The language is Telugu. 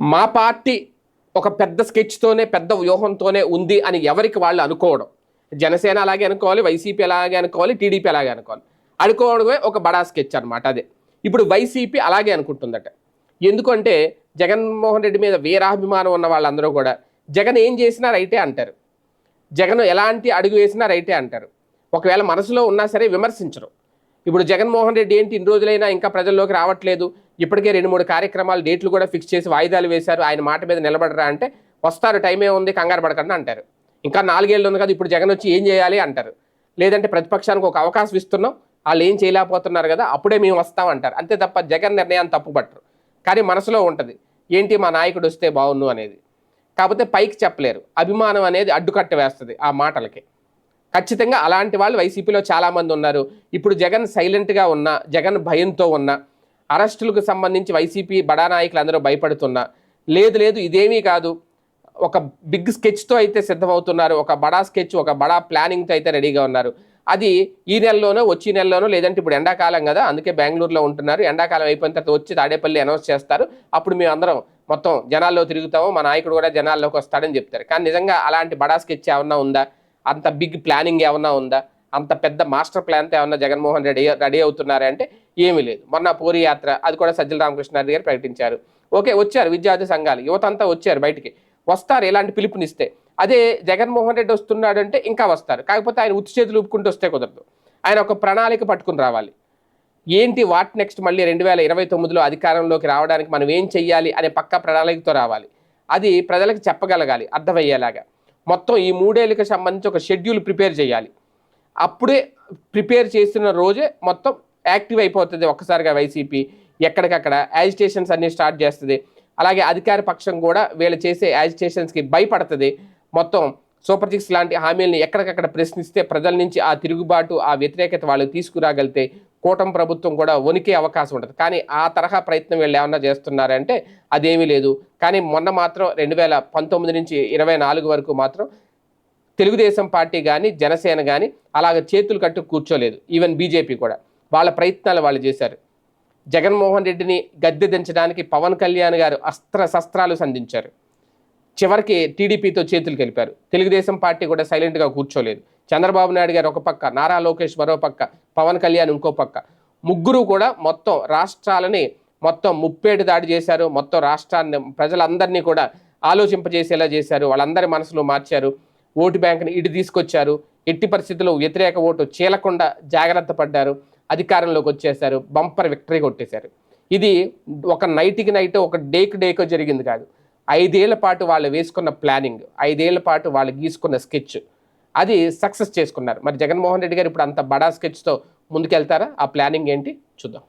మా పార్టీ ఒక పెద్ద స్కెచ్తోనే పెద్ద వ్యూహంతోనే ఉంది అని ఎవరికి వాళ్ళు అనుకోవడం. జనసేన అలాగే అనుకోవాలి వైసీపీ అలాగే అనుకోవాలి టీడీపీ అలాగే అనుకోవాలి. అనుకోవడమే ఒక బడా స్కెచ్ అనమాట అదే. ఇప్పుడు వైసీపీ అలాగే అనుకుంటుందట. ఎందుకంటే జగన్మోహన్ రెడ్డి మీద వీరాభిమానం ఉన్న వాళ్ళందరూ కూడా జగన్ ఏం చేసినా రైటే అంటారు. జగన్ ఎలాంటి అడుగు వేసినా రైటే అంటారు. ఒకవేళ మనసులో ఉన్నా సరే విమర్శించరు. ఇప్పుడు జగన్మోహన్ రెడ్డి ఏంటి ఇన్ని రోజులైనా ఇంకా ప్రజల్లోకి రావట్లేదు? ఇప్పటికే రెండు మూడు కార్యక్రమాలు డేట్లు కూడా ఫిక్స్ చేసి వాయిదాలు వేశారు. ఆయన మాట మీద నిలబడరా అంటే వస్తారు టైమే ఉంది కంగారు పడకండి అంటారు. ఇంకా నాలుగేళ్ళు ఉంది కదా ఇప్పుడు జగన్ వచ్చి ఏం చేయాలి అంటారు. లేదంటే ప్రతిపక్షానికి ఒక అవకాశం ఇస్తున్నాం వాళ్ళు ఏం చేయలేకపోతున్నారు కదా అప్పుడే మేము వస్తాం అంటారు. అంతే తప్ప జగన్ నిర్ణయాన్ని తప్పుపట్టరు. కానీ మనసులో ఉంటుంది ఏంటి మా నాయకుడు వస్తే బాగున్ను అనేది. కాకపోతే పైకి చెప్పలేరు. అభిమానం అనేది అడ్డుకట్ట వేస్తుంది ఆ మాటలకి. ఖచ్చితంగా అలాంటి వాళ్ళు వైసీపీలో చాలామంది ఉన్నారు. ఇప్పుడు జగన్ సైలెంట్గా ఉన్న జగన్ భయంతో ఉన్న అరెస్టులకు సంబంధించి వైసీపీ బడా నాయకులు అందరూ భయపడుతున్నా లేదు లేదు ఇదేమీ కాదు. ఒక బిగ్ స్కెచ్తో అయితే సిద్ధమవుతున్నారు. ఒక బడా స్కెచ్ ఒక బడా ప్లానింగ్తో అయితే రెడీగా ఉన్నారు. అది ఈ నెలలోనో వచ్చే నెలలోనో లేదంటే ఇప్పుడు ఎండాకాలం కదా అందుకే బెంగళూరులో ఉంటున్నారు. ఎండాకాలం అయిపోయిన తర్వాత వచ్చి తాడేపల్లి అనౌన్స్ చేస్తారు. అప్పుడు మేము అందరం మొత్తం జనాల్లో తిరుగుతాము. మా నాయకుడు కూడా జనాల్లోకి వస్తాడని చెప్తారు. కానీ నిజంగా అలాంటి బడా స్కెచ్ ఏమన్నా ఉందా? అంత బిగ్ ప్లానింగ్ ఏమన్నా ఉందా? అంత పెద్ద మాస్టర్ ప్లాన్తో ఏమన్నా జగన్మోహన్ రెడ్డి రెడీ అవుతున్నారా అంటే ఏమీ లేదు. మొన్న పూరి యాత్ర అది కూడా సజ్జల రామకృష్ణారెడ్డి గారు ప్రకటించారు. ఓకే వచ్చారు విద్యార్థి సంఘాలు యువత అంతా వచ్చారు బయటికి. వస్తారు ఎలాంటి పిలుపునిస్తే. అదే జగన్మోహన్ రెడ్డి వస్తున్నాడంటే ఇంకా వస్తారు. కాకపోతే ఆయన ఉత్తి చేతులు ఊపుకుంటూ వస్తే కుదరదు. ఆయన ఒక ప్రణాళిక పట్టుకుని రావాలి. ఏంటి వాట్ నెక్స్ట్ మళ్ళీ రెండు వేల ఇరవై తొమ్మిదిలో అధికారంలోకి రావడానికి మనం ఏం చెయ్యాలి అనే పక్క ప్రణాళికతో రావాలి. అది ప్రజలకు చెప్పగలగాలి అర్థమయ్యేలాగా. మొత్తం ఈ మూడేళ్ళకి సంబంధించి ఒక షెడ్యూల్ ప్రిపేర్ చేయాలి. అప్పుడే ప్రిపేర్ చేసిన రోజే మొత్తం యాక్టివ్ అయిపోతుంది ఒక్కసారిగా వైసీపీ. ఎక్కడికక్కడ యాజిటేషన్స్ అన్నీ స్టార్ట్ చేస్తుంది. అలాగే అధికార పక్షం కూడా వీళ్ళు చేసే యాజిటేషన్స్కి భయపడుతుంది. మొత్తం సూపర్ సిక్స్ లాంటి హామీలను ఎక్కడికక్కడ ప్రశ్నిస్తే ప్రజల నుంచి ఆ తిరుగుబాటు ఆ వ్యతిరేకత వాళ్ళు తీసుకురాగలితే కూటమి ప్రభుత్వం కూడా వణికే అవకాశం ఉంటుంది. కానీ ఆ తరహా ప్రయత్నం వీళ్ళు ఏమన్నా చేస్తున్నారంటే అదేమీ లేదు. కానీ మొన్న మాత్రం రెండు వేల పంతొమ్మిది నుంచి ఇరవై నాలుగు వరకు మాత్రం తెలుగుదేశం పార్టీ కానీ జనసేన కానీ అలాగ చేతులు కట్టు కూర్చోలేదు. ఈవెన్ బీజేపీ కూడా. వాళ్ళ ప్రయత్నాలు వాళ్ళు చేశారు. జగన్మోహన్ రెడ్డిని గద్దె దించడానికి పవన్ కళ్యాణ్ గారు అస్త్ర శస్త్రాలు సంధించారు. చివరికి టీడీపీతో చేతులు కలిపారు. తెలుగుదేశం పార్టీ కూడా సైలెంట్గా కూర్చోలేదు. చంద్రబాబు నాయుడు గారు ఒక పక్క నారా లోకేష్ మరో పక్క పవన్ కళ్యాణ్ ఇంకో పక్క. ముగ్గురు కూడా మొత్తం రాష్ట్రాలని మొత్తం ముప్పేటి దాడి చేశారు. మొత్తం రాష్ట్రాన్ని ప్రజలందరినీ కూడా ఆలోచింపజేసేలా చేశారు. వాళ్ళందరి మనసులో మార్చారు. ఓటు బ్యాంకుని ఇటు తీసుకొచ్చారు. ఎట్టి పరిస్థితుల్లో వ్యతిరేక ఓటు చీలకుండా జాగ్రత్త పడ్డారు. అధికారంలోకి వచ్చేసారు బంపర్ విక్టరీ కొట్టేశారు. ఇది ఒక నైట్కి నైట్ ఒక డేకి డేకో జరిగింది కాదు. ఐదేళ్ళ పాటు వాళ్ళు వేసుకున్న ప్లానింగ్ ఐదేళ్ళ పాటు వాళ్ళు గీసుకున్న స్కెచ్. అది సక్సెస్ చేసుకున్నారు. మరి జగన్మోహన్ రెడ్డి గారు ఇప్పుడు అంత బడా స్కెచ్తో ముందుకెళ్తారా? ఆ ప్లానింగ్ ఏంటి? చూద్దాం.